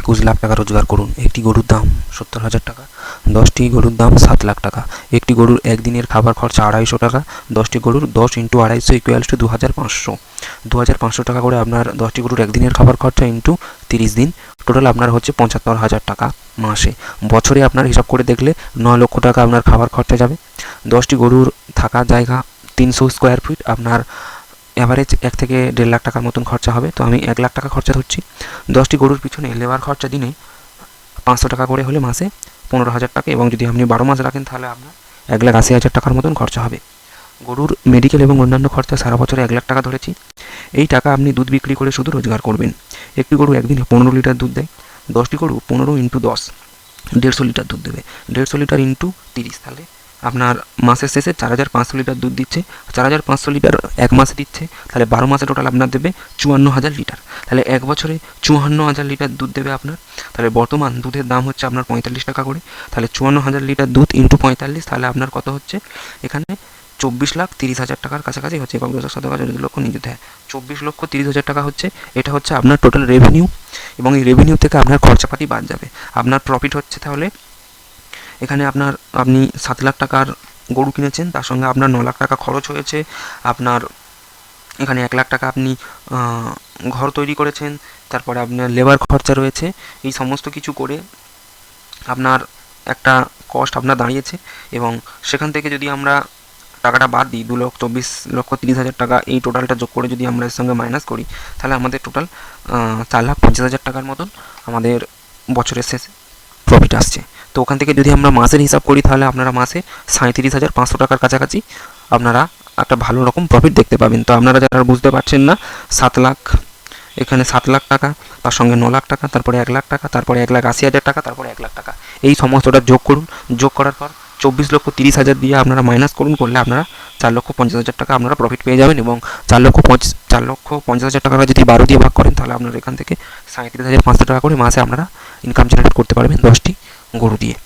একুশ লাখ টাকা রোজগার করুন। একটি গরুর দাম সত্তর হাজার টাকা, দশটি গরুর দাম সাত লাখ টাকা। একটি গরুর একদিনের খাবার খরচা আড়াইশো টাকা, দশটি গরুর দশ ইন্টু আড়াইশো ইকুয়ালস টু দু হাজার পাঁচশো। দু হাজার পাঁচশো টাকা করে আপনার দশটি গরুর একদিনের খাবার খরচা ইন্টু তিরিশ দিন, টোটাল আপনার হচ্ছে পঁচাত্তর হাজার টাকা মাসে। বছরে আপনার হিসাব করে দেখলে ন লক্ষ টাকা আপনার খাবার খরচা যাবে। দশটি গরুর থাকার জায়গা তিনশো স্কোয়ার ফিট আপনার অ্যাভারেজ এক থেকে দেড় লাখ টাকার মতন খরচা হবে। তো আমি এক লাখ টাকা খরচা ধরছি। দশটি গরুর পিছনে লেবার খরচা দিনে পাঁচশো টাকা করে হলে মাসে পনেরো হাজার টাকা এবং যদি আপনি বারো মাস রাখেন তাহলে আপনার এক লাখ আশি হাজার টাকার মতন খরচা হবে। গরুর মেডিকেল এবং অন্যান্য খরচা সারা বছরে এক লাখ টাকা ধরেছি। এই টাকা আপনি দুধ বিক্রি করে শুধু রোজগার করবেন। একটি গরু একদিনে পনেরো লিটার দুধ দেয়। দশটি গরু পনেরো ইন্টু দশ, দেড়শো লিটার দুধ দেবে। দেড়শো লিটার ইন্টু তিরিশ, তাহলে আপনার মাসের শেষে চার হাজার পাঁচশো লিটার দুধ দিচ্ছে, চার হাজার পাঁচশো লিটার এক মাসে দিচ্ছে, তাহলে বারো মাসে টোটাল আপনার দেবে চুয়ান্ন হাজার লিটার। তাহলে এক বছরে চুয়ান্ন হাজার লিটার দুধ দেবে আপনার। তাহলে বর্তমান দুধের দাম হচ্ছে আপনার পঁয়তাল্লিশ টাকা করে। তাহলে চুয়ান্ন হাজার লিটার দুধ ইন্টু পঁয়তাল্লিশ, তাহলে আপনার কত হচ্ছে? এখানে চব্বিশ লাখ তিরিশ হাজার টাকার কাছাকাছি হচ্ছে, একক দশক শতক হাজার লক্ষ নিযুত হ্যাঁ। চব্বিশ লক্ষ তিরিশ হাজার টাকা হচ্ছে, এটা হচ্ছে আপনার টোটাল রেভিনিউ এবং এই রেভিনিউ থেকে আপনার খরচাপাতি বাদ যাবে। আপনার প্রফিট হচ্ছে তাহলে এখানে আপনার, আপনি সাত লাখ টাকার গরু কিনেছেন, তার সঙ্গে আপনার ন লাখ টাকা খরচ হয়েছে, আপনার এখানে এক লাখ টাকা আপনি ঘর তৈরি করেছেন, তারপরে আপনার লেবার খরচা রয়েছে, এই সমস্ত কিছু করে আপনার একটা কস্ট আপনার দাঁড়িয়েছে এবং সেখান থেকে যদি আমরা টাকাটা বাদ দিই, দু লক্ষ, চব্বিশ লক্ষ, তিরিশ হাজার টাকা, এই টোটালটা যোগ করে যদি আমরা এর সঙ্গে মাইনাস করি, তাহলে আমাদের টোটাল চার লাখ পঞ্চাশ হাজার টাকার মতন আমাদের বছরের শেষে প্রফিট আসছে। তো ওখান থেকে যদি আমরা মাসের হিসাব করি তাহলে আপনারা মাসে সাঁত্রিশ হাজার পাঁচশো টাকার কাছাকাছি আপনারা একটা ভালো রকম প্রফিট দেখতে পাবেন। তো আপনারা যারা বুঝতে পারছেন না, সাত লাখ, এখানে সাত লাখ টাকা, তার সঙ্গে ন লাখ টাকা, তারপরে এক লাখ টাকা, তারপরে এক লাখ আশি হাজার টাকা, তারপরে এক লাখ টাকা। এই সমস্তটা যোগ করুন। যোগ করার পর চব্বিশ লক্ষ তিরিশ হাজার দিয়ে আপনারা মাইনাস করুন, করলে আপনারা চার লক্ষ পঞ্চাশ হাজার টাকা আপনারা প্রফিট পেয়ে যাবেন এবং চার লক্ষ পঞ্চাশ চার লক্ষ পঞ্চাশ হাজার টাকা যদি বারো দিয়ে ভাগ করেন তাহলে আপনারা এখান থেকে সাঁত্রিশ হাজার পাঁচশো টাকা করে মাসে আপনারা ইনকাম জেনারেট করতে পারবেন দশটি। গরু দিয়ে।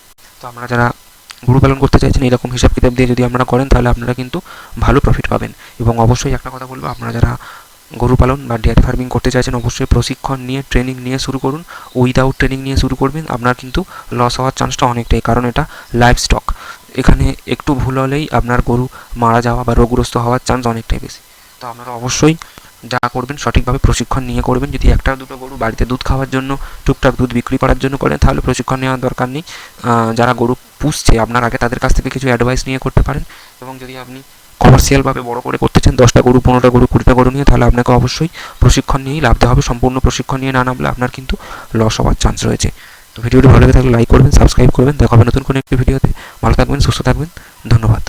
তো আপনারা যারা গরু পালন করতে চাইছেন, এরকম হিসাব কিতাব দিয়ে যদি আপনারা করেন, তাহলে আপনারা কিন্তু ভালো প্রফিট পাবেন। এবং অবশ্যই একটা কথা বলব, আপনারা যারা গরু পালন বা ডেয়ারি ফার্মিং করতে চাইছেন, অবশ্যই প্রশিক্ষণ নিয়ে ট্রেনিং নিয়ে শুরু করুন। উইদাউট ট্রেনিং নিয়ে শুরু করবেন, আপনার কিন্তু লস হওয়ার চান্সটা অনেকটাই, কারণ এটা লাইভ স্টক এখানে একটু ভুল হলেই আপনার গরু মারা যাওয়া বা রোগগ্রস্ত হওয়ার চান্স অনেকটাই বেশি। তো আপনারা অবশ্যই যা করবেন, সঠিকভাবে প্রশিক্ষণ নিয়ে করবেন। যদি একটা দুটো গরু বাড়িতে দুধ খাওয়ার জন্য, টুকটাক দুধ বিক্রি করার জন্য করেন, তাহলে প্রশিক্ষণ নেওয়ার দরকার নেই। যারা গরু পুষছে, আপনার আগে তাদের কাছ থেকে কিছু অ্যাডভাইস নিয়ে করতে পারেন। এবং যদি আপনি কমার্শিয়ালভাবে বড় করে করতে চান, দশটা গরু, পনেরোটা গরু, কুড়িটা গরু নিয়ে, তাহলে আপনাকে অবশ্যই প্রশিক্ষণ নিয়েই লাভতে হবে। সম্পূর্ণ প্রশিক্ষণ নিয়ে না নামলে আপনার কিন্তু লস হওয়ার চান্স রয়েছে। তো ভিডিওটি ভালো লেগে থাকলে লাইক করবেন সাবস্ক্রাইব করবেন। দেখা হবে নতুন কোনো একটি ভিডিওতে। ভালো থাকবেন, সুস্থ থাকবেন। ধন্যবাদ।